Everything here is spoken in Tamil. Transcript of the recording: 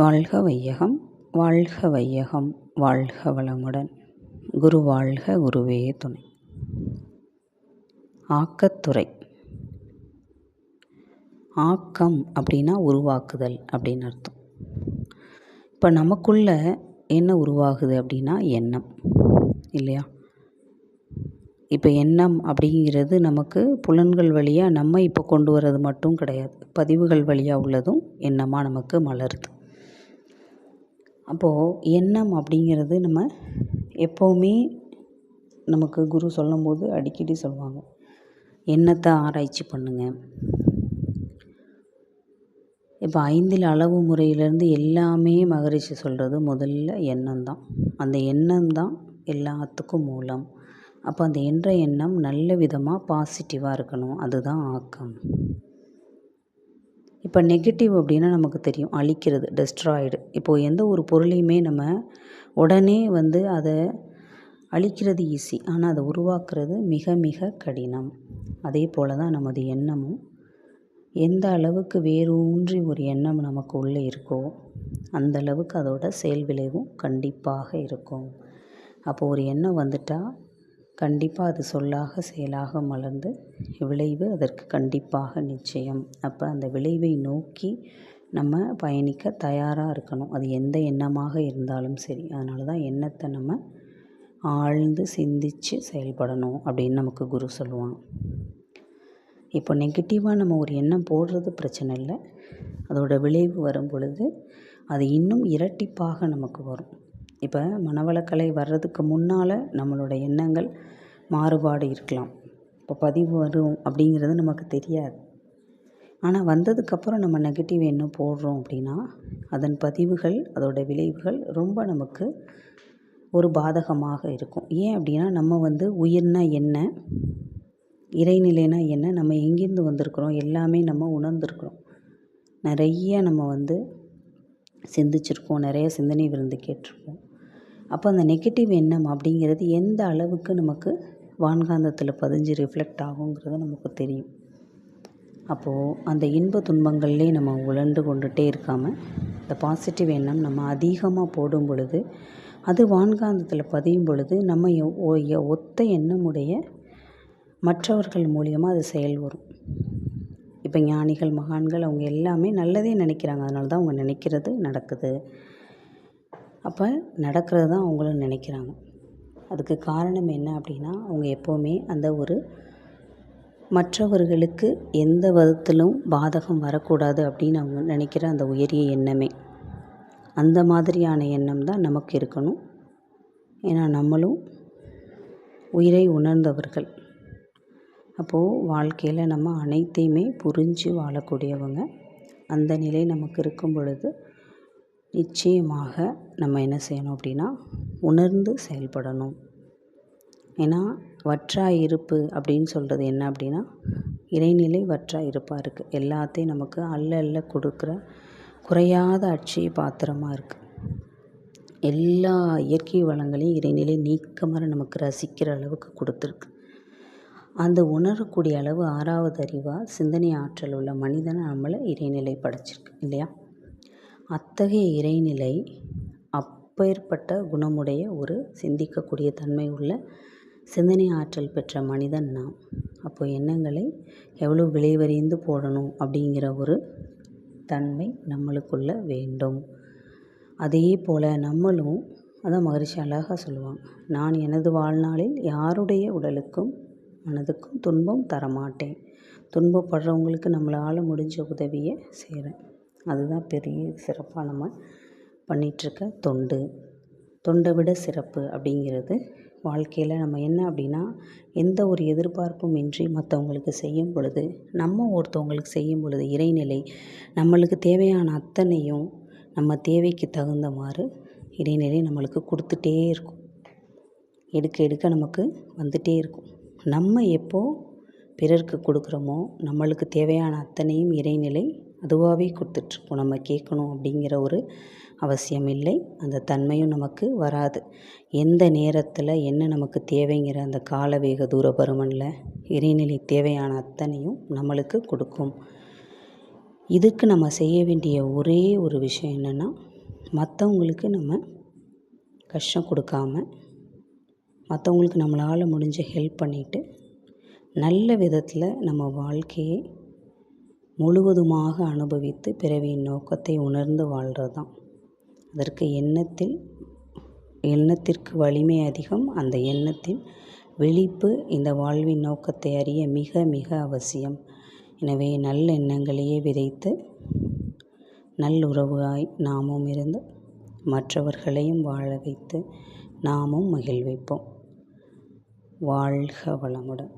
வாழ்க வையகம் வாழ்க வையகம் வாழ்க வளமுடன். குரு வாழ்க குருவே துணை. ஆக்கத்துறை. ஆக்கம் அப்படின்னா உருவாக்குதல் அப்படின்னு அர்த்தம். இப்போ நமக்குள்ள என்ன உருவாகுது அப்படின்னா எண்ணம் இல்லையா? இப்போ எண்ணம் அப்படிங்கிறது நமக்கு புலன்கள் வழியாக நம்ம இப்போ கொண்டு வர்றது மட்டும் கிடையாது. பதிவுகள் வழியாக உள்ளதும் எண்ணமாக நமக்கு மலருது. அப்போது எண்ணம் அப்படிங்கிறது நம்ம எப்போவுமே நமக்கு குரு சொல்லும்போது அடிக்கடி சொல்லுவாங்க. எண்ணத்தை ஆராய்ச்சி பண்ணுங்க. இப்போ ஐந்தில் அளவு முறையிலேருந்து எல்லாமே மகரிஷி சொல்கிறது முதல்ல எண்ணம் தான். அந்த எண்ணம் தான் எல்லாத்துக்கும் மூலம். அப்போ அந்த என்ற எண்ணம் நல்ல விதமாக பாசிட்டிவாக இருக்கணும். அதுதான் ஆக்கம். இப்போ நெகட்டிவ் அப்படின்னா நமக்கு தெரியும் அழிக்கிறது டெஸ்ட்ராய்டு இப்போது எந்த ஒரு பொருளையுமே நம்ம உடனே வந்து அதை அழிக்கிறது ஈஸி ஆனால் அதை உருவாக்குறது மிக மிக கடினம். அதே போல் தான் நமது எண்ணமும். எந்த அளவுக்கு வேரூன்றி ஒரு எண்ணம் நமக்கு உள்ளே இருக்கோ அந்த அளவுக்கு அதோட செயல் விளைவும் கண்டிப்பாக இருக்கும். அப்போது ஒரு எண்ணம் வந்துட்டால் கண்டிப்பாக அது சொல்லாக செயலாக மலர்ந்து விளைவு அதற்கு கண்டிப்பாக நிச்சயம். அப்போ அந்த விளைவை நோக்கி நம்ம பயணிக்க தயாராக இருக்கணும். அது எந்த எண்ணமாக இருந்தாலும் சரி. அதனால தான் எண்ணத்தை நம்ம ஆழ்ந்து சிந்தித்து செயல்படணும் அப்படின்னு நமக்கு குரு சொல்லுவாங்க. இப்போ நெகட்டிவாக நம்ம ஒரு எண்ணம் போடுறது பிரச்சனை இல்லை. அதோட விளைவு வரும் பொழுது அது இன்னும் இரட்டிப்பாக நமக்கு வரும். இப்போ மனவளக்கலை வர்றதுக்கு முன்னால் நம்மளோட எண்ணங்கள் மாறுபாடு இருக்கலாம். இப்போ பதிவு வரும் அப்படிங்கிறது நமக்கு தெரியாது. ஆனால் வந்ததுக்கப்புறம் நம்ம நெகட்டிவ் எண்ணம் போடுறோம் அப்படின்னா அதன் பதிவுகள் அதோட விளைவுகள் ரொம்ப நமக்கு ஒரு பாதகமாக இருக்கும். ஏன் அப்படின்னா நம்ம வந்து உயிர்னா என்ன? இறைநிலைனா என்ன? நம்ம எங்கேருந்து வந்திருக்கிறோம்? எல்லாமே நம்ம உணர்ந்திருக்கிறோம். நிறைய நம்ம வந்து சிந்திச்சிருக்கோம். நிறைய சிந்தனை விருந்து கேட்டிருக்கோம் அப்போ அந்த நெகட்டிவ் எண்ணம் அப்படிங்கிறது எந்த அளவுக்கு நமக்கு வான்காந்தத்தில் பதிஞ்சு ரிஃப்ளெக்ட் ஆகுங்கிறது நமக்கு தெரியும். அப்போது அந்த இன்ப துன்பங்கள்லேயே நம்ம உழண்டு கொண்டுட்டே இருக்காமல் இந்த பாசிட்டிவ் எண்ணம் நம்ம அதிகமாக போடும் பொழுது அது வான்காந்தத்தில் பதியும் பொழுது நம்ம ஒத்த எண்ணமுடைய மற்றவர்கள் மூலியமாக அது செயல் வரும். இப்போ ஞானிகள் மகான்கள் அவங்க எல்லாமே நல்லதே நினைக்கிறாங்க. அதனால தான் அவங்க நினைக்கிறது நடக்குது. அப்போ நடக்கிறது தான் அவங்களும் நினைக்கிறாங்க. அதுக்கு காரணம் என்ன அப்படின்னா அவங்க எப்போவுமே அந்த ஒரு மற்றவர்களுக்கு எந்த விதத்திலும் பாதகம் வரக்கூடாது அப்படின்னு அவங்க நினைக்கிற அந்த உயரிய எண்ணமே. அந்த மாதிரியான எண்ணம் தான் நமக்கு இருக்கணும். ஏன்னா நம்மளும் உயிரை உணர்ந்தவர்கள். அப்போது வாழ்க்கையில் நம்ம அனைத்தையுமே புரிஞ்சு வாழக்கூடியவங்க. அந்த நிலை நமக்கு இருக்கும் பொழுது நிச்சயமாக நம்ம என்ன செய்யணும் அப்படின்னா உணர்ந்து செயல்படணும். ஏன்னா வற்றா இருப்பு அப்படின்னு சொல்கிறது என்ன அப்படின்னா இறைநிலை வற்றா இருப்பாக இருக்குது எல்லாத்தையும் நமக்கு அல்ல அல்ல கொடுக்குற குறையாத அட்சய பாத்திரமாக இருக்குது எல்லா இயற்கை வளங்களையும் இறைநிலை நீக்கமாக நமக்கு ரசிக்கிற அளவுக்கு கொடுத்துருக்கு. அந்த உணரக்கூடிய அளவு ஆறாவது அறிவாக சிந்தனை ஆற்றல் உள்ள மனிதனை நம்மளை இறைநிலை படைச்சிருக்கு இல்லையா? அத்தகைய இறைநிலை அப்பேற்பட்ட குணமுடைய ஒரு சிந்திக்கக்கூடிய தன்மை உள்ள சிந்தனை ஆற்றல் பெற்ற மனிதன் நாம். அப்போது எண்ணங்களை எவ்வளோ விளைவறிந்து போடணும் அப்படிங்கிற ஒரு தன்மை நம்மளுக்குள்ள வேண்டும். அதே போல் நம்மளும் அதான் மகரிஷி அழகாக சொல்லுவாங்க நான் எனது வாழ்நாளில் யாருடைய உடலுக்கும் மனதுக்கும் துன்பம் தரமாட்டேன். துன்பப்படுறவங்களுக்கு நம்மளால் முடிஞ்ச உதவியை செய்கிறேன் அதுதான் பெரிய சிறப்பாக நம்ம பண்ணிகிட்ருக்க தொண்டு. தொண்டை விட சிறப்பு அப்படிங்கிறது வாழ்க்கையில் நம்ம என்ன அப்படின்னா எந்த ஒரு எதிர்பார்ப்பும் இன்றி மற்றவங்களுக்கு செய்யும் பொழுது நம்ம ஒருத்தவங்களுக்கு செய்யும் பொழுது இறைநிலை நம்மளுக்கு தேவையான அத்தனையும் நம்ம தேவைக்கு தகுந்தமாறு இறைநிலை நம்மளுக்கு கொடுத்துட்டே இருக்கும். எடுக்க எடுக்க நமக்கு வந்துகிட்டே இருக்கும். நம்ம எப்போது பிறருக்கு கொடுக்குறோமோ நம்மளுக்கு தேவையான அத்தனையும் இறைநிலை அதுவாகவே கொடுத்துட்ருக்கோம் நம்ம கேட்கணும் அப்படிங்கிற ஒரு அவசியம் இல்லை அந்த தன்மையும் நமக்கு வராது. எந்த நேரத்தில் என்ன நமக்கு தேவைங்கிற அந்த கால வேக தூர பருமனில் இறைநிலை தேவையான அத்தனையும் நம்மளுக்கு கொடுக்கும். இதுக்கு நம்ம செய்ய வேண்டிய ஒரே ஒரு விஷயம் என்னென்னா மற்றவங்களுக்கு நம்ம கஷ்டம் கொடுக்காம மற்றவங்களுக்கு நம்மளால் முடிஞ்ச ஹெல்ப் பண்ணிவிட்டு நல்ல விதத்தில் நம்ம வாழ்க்கையை முழுவதுமாக அனுபவித்து பிறவியின் நோக்கத்தை உணர்ந்து வாழ்கிறது தான் அதற்கு எண்ணத்தில் எண்ணத்திற்கு வலிமை அதிகம். அந்த எண்ணத்தின் விழிப்பு இந்த வாழ்வின் நோக்கத்தை அறிய மிக மிக அவசியம். எனவே நல்ல எண்ணங்களையே விதைத்து நல்லுறவாய் நாமும் இருந்து மற்றவர்களையும் வாழ வைத்து நாமும் மகிழ்விப்போம். வாழ்க வளமுடன்.